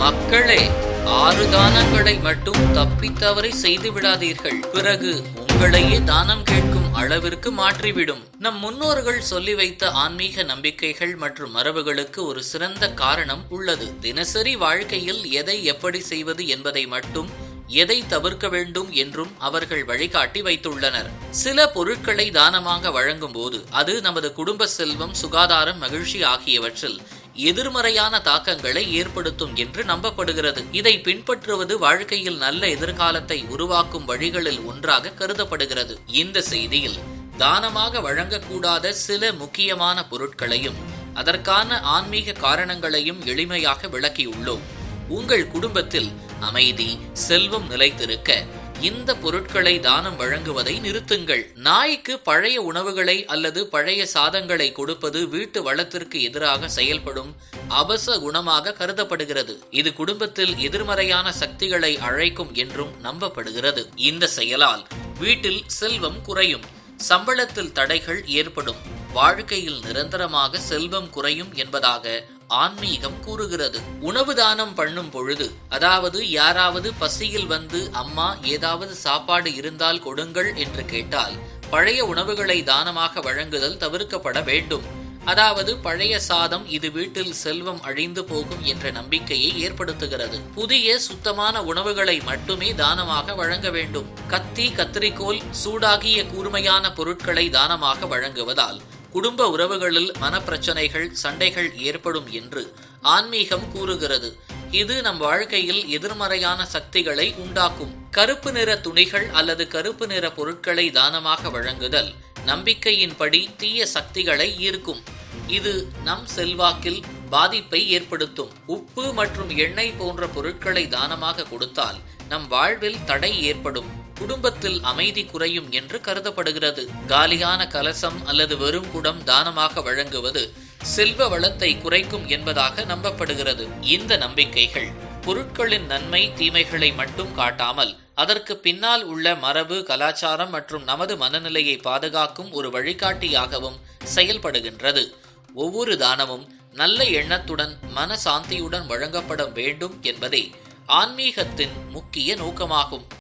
மக்களே ஆறு தானங்களை மட்டும் தப்பித்தவரை செய்து விடாதீர்கள். பிறகு உங்களையே தானம் கேட்கும் அளவிற்கு மாற்றிவிடும். நம் முன்னோர்கள் சொல்லி வைத்த ஆன்மீக நம்பிக்கைகள் மற்றும் மரபுகளுக்கு ஒரு சிறந்த காரணம் உள்ளது. தினசரி வாழ்க்கையில் எதை எப்படி செய்வது என்பதை மட்டும் எதை தவிர்க்க வேண்டும் என்றும் அவர்கள் வழிகாட்டி வைத்துள்ளனர். சில பொருட்களை தானமாக வழங்கும் போது அது நமது குடும்ப செல்வம் சுகாதாரம் மகிழ்ச்சி ஆகியவற்றில் எதிர்மறையான தாக்கங்களை ஏற்படுத்தும் என்று நம்பப்படுகிறது. இதை பின்பற்றுவது வாழ்க்கையில் நல்ல எதிர்காலத்தை உருவாக்கும் வழிகளில் ஒன்றாக கருதப்படுகிறது. இந்த செய்தியில் தானமாக வழங்கக்கூடாத சில முக்கியமான பொருட்களையும் அதற்கான ஆன்மீக காரணங்களையும் எளிமையாக விளக்கியுள்ளோம். உங்கள் குடும்பத்தில் அமைதி செல்வம் நிலைத்திருக்க இந்த பொருட்களை தானம் வழங்குவதை நிறுத்துங்கள். நாய்க்கு பழைய உணவுகளை அல்லது பழைய சாதங்களை கொடுப்பது வீட்டு வளத்திற்கு எதிராக செயல்படும் அபச குணமாக கருதப்படுகிறது. இது குடும்பத்தில் எதிர்மறையான சக்திகளை அழைக்கும் என்றும் நம்பப்படுகிறது. இந்த செயலால் வீட்டில் செல்வம் குறையும். சம்பளத்தில் தடைகள் ஏற்படும். வாழ்க்கையில் நிரந்தரமாக செல்வம் குறையும் என்பதாக ஆன்மீகம் கூறுகிறது. உணவு தானம் பண்ணும் பொழுது அதாவது யாராவது பசியில் வந்து அம்மா ஏதாவது சாப்பாடு இருந்தால் கொடுங்கள் என்று கேட்டால் பழைய உணவுகளை தானமாக வழங்குதல் தவிர்க்கப்பட வேண்டும். அதாவது பழைய சாதம் இது வீட்டில் செல்வம் அழிந்து போகும் என்ற நம்பிக்கையை ஏற்படுத்துகிறது. புதிய சுத்தமான உணவுகளை மட்டுமே தானமாக வழங்க வேண்டும். கத்தி கத்திரிக்கோல் சூடாகிய கூர்மையான பொருட்களை தானமாக வழங்குவதால் குடும்ப உறவுகளில் மனப்பிரச்சனைகள் சண்டைகள் ஏற்படும் என்று ஆன்மீகம் கூறுகிறது. இது நம் வாழ்க்கையில் எதிர்மறையான சக்திகளை உண்டாக்கும். கருப்பு நிற துணிகள் அல்லது கருப்பு நிற பொருட்களை தானமாக வழங்குதல் நம்பிக்கையின்படி தீய சக்திகளை ஈர்க்கும். இது நம் செல்வாக்கில் பாதிப்பை ஏற்படுத்தும். உப்பு மற்றும் எண்ணெய் போன்ற பொருட்களை தானமாக கொடுத்தால் நம் வாழ்வில் தடை ஏற்படும். குடும்பத்தில் அமைதி குறையும் என்று கருதப்படுகிறது. காலியான கலசம் அல்லது வெறும் குடம் தானமாக வழங்குவது செல்வ வளத்தை குறைக்கும் என்பதாக நம்பப்படுகிறது. இந்த நம்பிக்கைகள் பொருட்களின் நன்மை தீமைகளை மட்டும் காட்டாமல் அதற்கு பின்னால் உள்ள மரபு கலாச்சாரம் மற்றும் நமது மனநிலையை பாதுகாக்கும் ஒரு வழிகாட்டியாகவும் செயல்படுகின்றது. ஒவ்வொரு தானமும் நல்ல எண்ணத்துடன் மன சாந்தியுடன் வழங்கப்பட வேண்டும் என்பதே ஆன்மீகத்தின் முக்கிய நோக்கமாகும்.